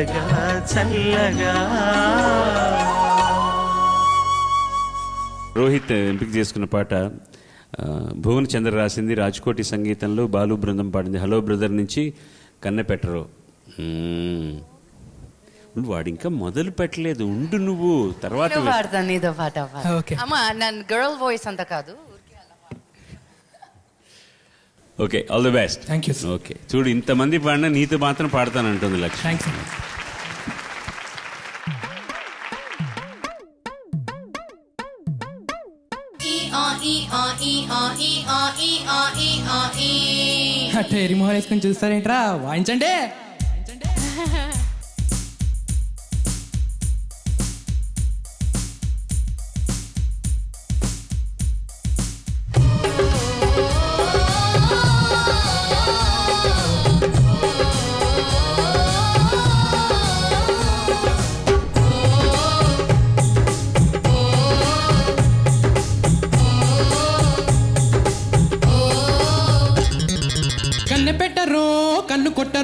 చల్లగా చల్లగా. రోహిత్ ఎంపిక చేసుకున్న పాట భువన్ చంద్ర రాసింది రాజ్కోటి సంగీతంలో బాలు బృందం పాడింది. హలో బ్రదర్ నుంచి కన్నెపెట్టరు వాడు ఇంకా మొదలు పెట్టలేదు ఉండు నువ్వు. తర్వాత పాడతాను పాట. అమ్మ నన్ను గర్ల్ వాయిస్ అంత కాదు. Okay all the best. You, sir. Okay. చూడు ఇంతమంది పాడినా నీతో మాత్రం పాడతానంటుంది లక్ష్మి. టైరీ మొహర్ వేసుకొని చూస్తారేంట్రా వాయించండి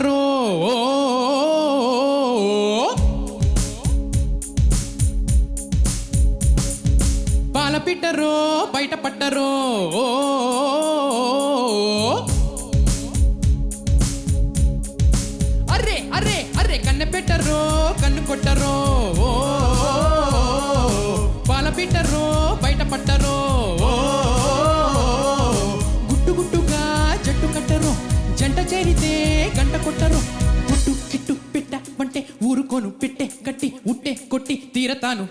కన్ను కొట్టరు ఓ. పాల పిట్టరు బయట పట్టరు ఓ. అర్రే అర్రే అర్రే కన్ను పెట్టరు కన్ను కొట్టరు ఓ. పాల పిట్టరు బయట పట్టరు కొట్టి తీరతాను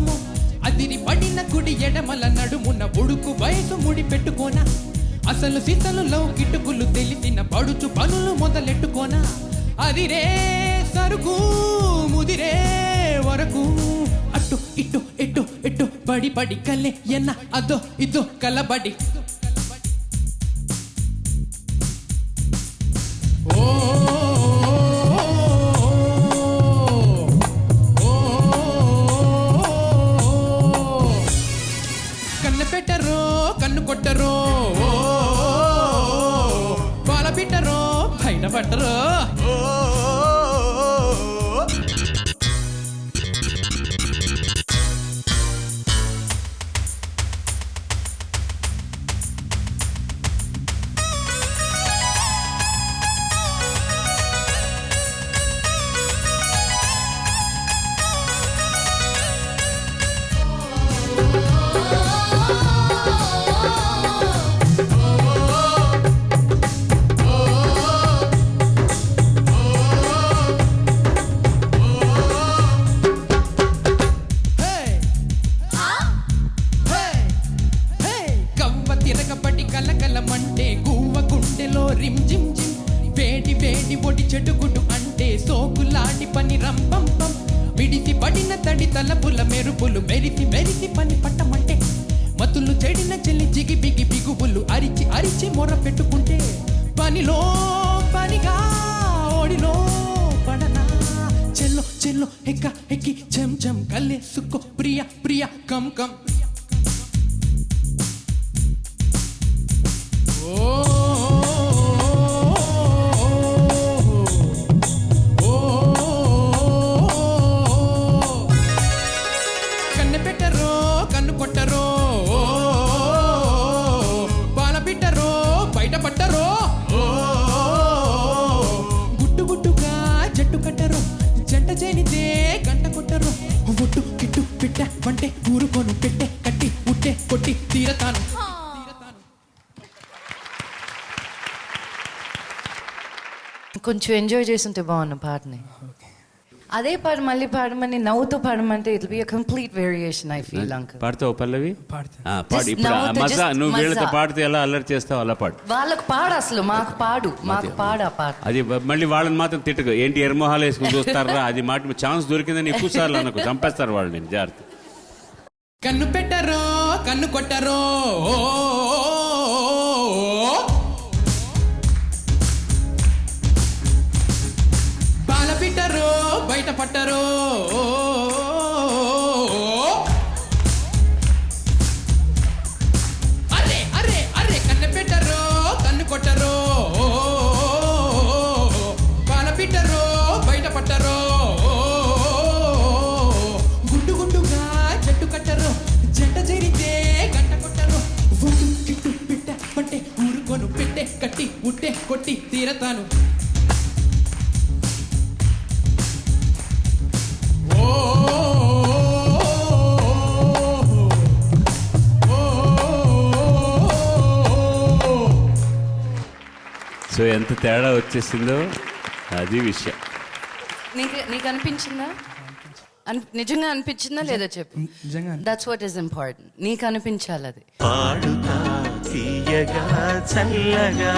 చెప్పమ్ము అదిరి పడిన కుడి ఎడమల నడుమున ఒడుకు వయసు ముడి పెట్టుకోన? అసలు సీతలు లవ్ కిటుకులు తెలిసిన పడుచు పనులు మొదలెట్టుకోన? అదిరే సరుకు ముదిరే వరకు. అటు ఇటు ఇట్టు ఇటు పడి పడి కల్లే ఎన్న అదో ఇదో కలబడి. పిట్టరు బయట పట్టరో. పం పం విడిసి పడిన తడి తలపుల మెరుపులు మెరిసి మెరిసి పని పట్టమంటే మతులు చెడిన చెల్లి జిగి బిగి బిగుబులు అరిచి అరిచి మొర పెట్టుకుంటే పనిలో పనిగా ఓడిలో పడనా? చెల్లో చెల్లో ఎక్క ఎక్కి చెం చెం కల్లేసుకో ప్రియ ప్రియ కం కమ్ బయటపడ్డరో గుట్టు గుట్టుగా జట్టు కట్టరు. జంట చేనితే గంట కొట్టరు. ఒట్టు కిట్టు పిట్ట వంటే ఊరుకోను పెట్టే కట్టి ఉట్టే కొట్టి తీరతాను. కొంచెం ఎంజాయ్ చేస్తుంటే బాగున్న పాటని. అదే పాట మళ్ళీ పాడమని నవ్వుతూ పాడమంటే it be complete variation I feel uncle పాడతావు పల్లవి? పాడు. ఇప్పుడు మజా నువ్వు వీళ్ళతో. పాడితే ఎలా అల్లరి చేస్తావు? అలా పాడు. వాళ్ళకు పాడు అసలు మాకు పాడు మాకు పాడు ఆ పాట. అది మళ్ళీ వాళ్ళని మాత్రం తిట్టకు. ఏంటి ఎర్మొహాలు వేసుకుని చూస్తారా? అది మాట ఛాన్స్ దొరికిందని ఎక్కువ సార్లు అనకు. చంపేస్తారు వాళ్ళు నేను జాగ్రత్త. కన్ను పెట్టరో కన్ను కొట్టరో బయట అరే అరే అరే కన్ను పెట్టరో? కన్ను కొట్టరో? బాల పిట్టరో? బయట పట్టరో? గుడ్డు గుడ్డుగా జట్టు కట్టరు? జంట జరితే గంట కొట్టరు? ఒడ్డు గిట్టు పిట్ట పట్టే ఊరుకొను పెట్టే కట్టి ఉట్టే కొట్టి తీరతాను. సో ఎంత తేడా వచ్చేసిందో అది విషయం. నీకు నీకు అనిపించిందా? అన్- నిజంగా అనిపించిందా లేదా చెప్పు. దట్స్ వాట్ ఈస్ ఇంపార్టెంట్ నీకు అనిపించాలి అది పాడుతా తీయగా చల్లగా.